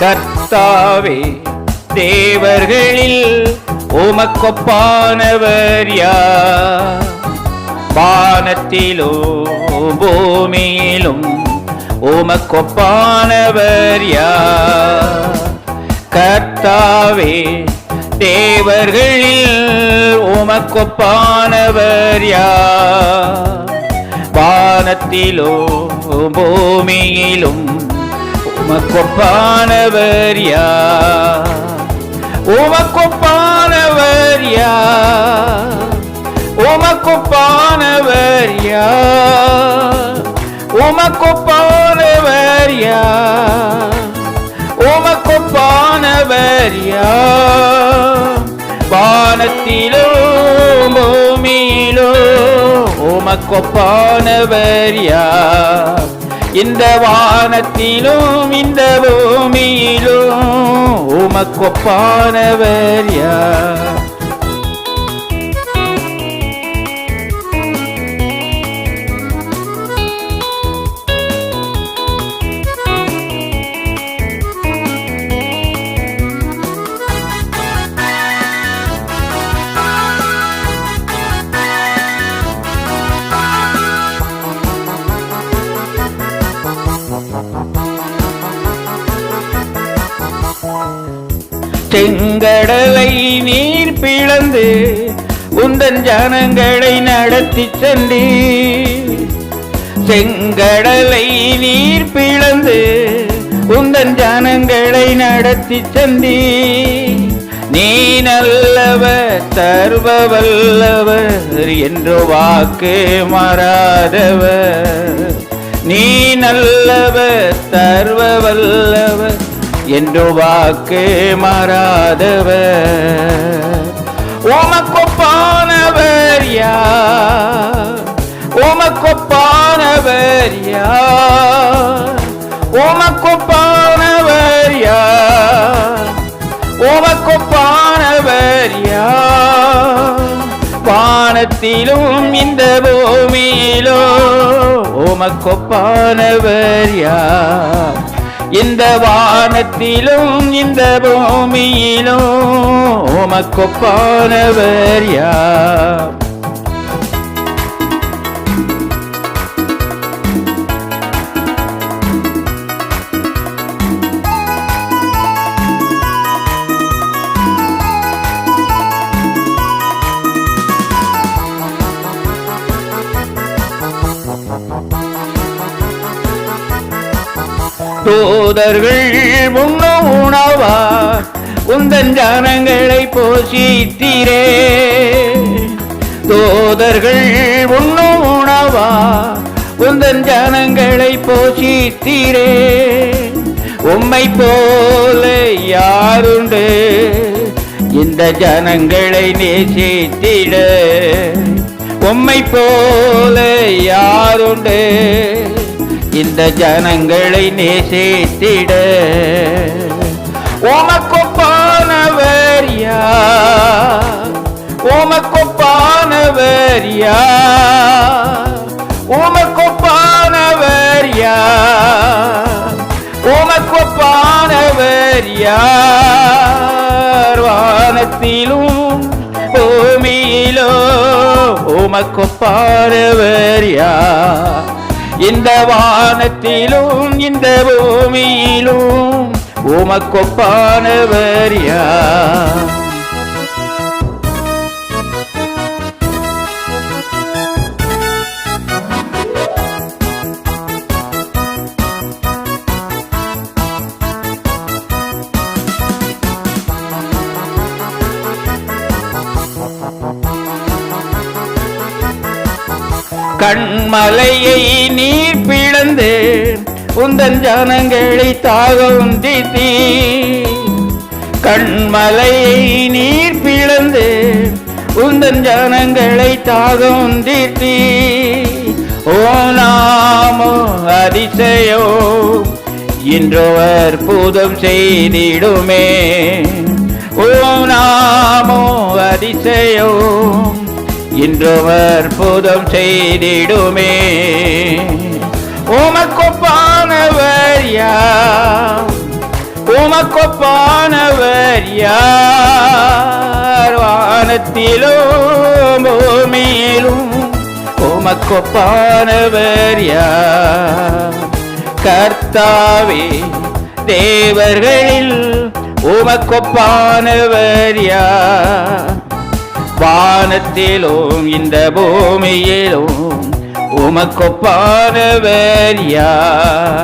கர்த்தாவே தேவர்களில் உமக்கொப்பானவர் யார்? வானத்திலும் பூமியிலும் உமக்கொப்பானவர் யார்? கர்த்தாவே தேவர்களில் உமக்கொப்பானவர் யார்? வானத்திலும் பூமியிலும் உமக்கொப்பானவர் யார்? உமக்கொப்பானவர் யார்? உமக்கொப்பானவர் யார்? உமக்கொப்பானவர் யார்? உமக்கொப்பானவர் யார்? வானத்திலும் பூமியிலும் உமக்கொப்பானவர் யார்? இந்த வானத்திலும் இந்த பூமியிலும் உமக்கொப்பானவர் யார்? செங்கடலை நீர் பிளந்து உந்தன் ஜனங்களை நடத்தி சென்று செங்கடலை நீர் பிளந்து உந்தன் ஜனங்களை நடத்தி சென்றி நீ நல்லவர் சர்வ வல்லவர் என்று வாக்கு மாறாதவர். நீ நல்லவர் சர்வ வல்லவர் என்று வாக்கு மாறாதவர். உமக்கொப்பானவர் யார்? உமக்கொப்பானவர் யார்? உமக்கொப்பானவர் யார்? உமக்கொப்பானவர் யார்? வானத்திலும் இந்த பூமியிலோ உமக்கொப்பானவர் யார்? இந்த வானத்திலும் இந்த பூமியிலும் உமக்கொப்பானவர் யார்? தூதர்கள் உண்ண உணவா? உந்தன் ஜானங்களை போஷித்தீரே தோதர்கள் உண்ண உணவா? உந்தன் ஜானங்களை போஷித்தீரே உம்மை போல யாருண்டு? இந்த ஜனங்களை நேசித்திட. உம்மை போல யாருண்டு? இந்த ஜனங்களை நேசித்திட. ஓமக்கொப்பானவர் யார்? ஓமக்கொப்பானவர் யார்? உமக்கொப்பானவர் யார்? உமக்கொப்பானவர் யார்? வானத்திலும் பூமியிலோ உமக்கொப்பானவர் யார்? இந்த வானத்திலும் இந்த பூமியிலும் உமக்கொப்பானவர் யார்? கண்மலையை நீர் பிளந்து உந்தன் ஜனங்களை தாக உந்தித்தீ கண்மலையை நீர் பிளந்து உந்தன் ஜனங்களை தாக உந்தித்தீ ஓ நாமோ அதிசயோ இன்றோவர் பூதம் செய்திடுமே. ஓ நாமோ அதிசயோ இன்றும் அற்புதம் செய்திடுமே. உமக்கொப்பானவர் யார்? உமக்கொப்பானவர் யார்? வானத்திலும் பூமியிலும் உமக்கொப்பானவர் யார்? கர்த்தாவே தேவர்களில் உமக்கொப்பானவர் யார்? வானத்திலும் இந்த பூமியிலும் உமக்கொப்பானவர் யார்?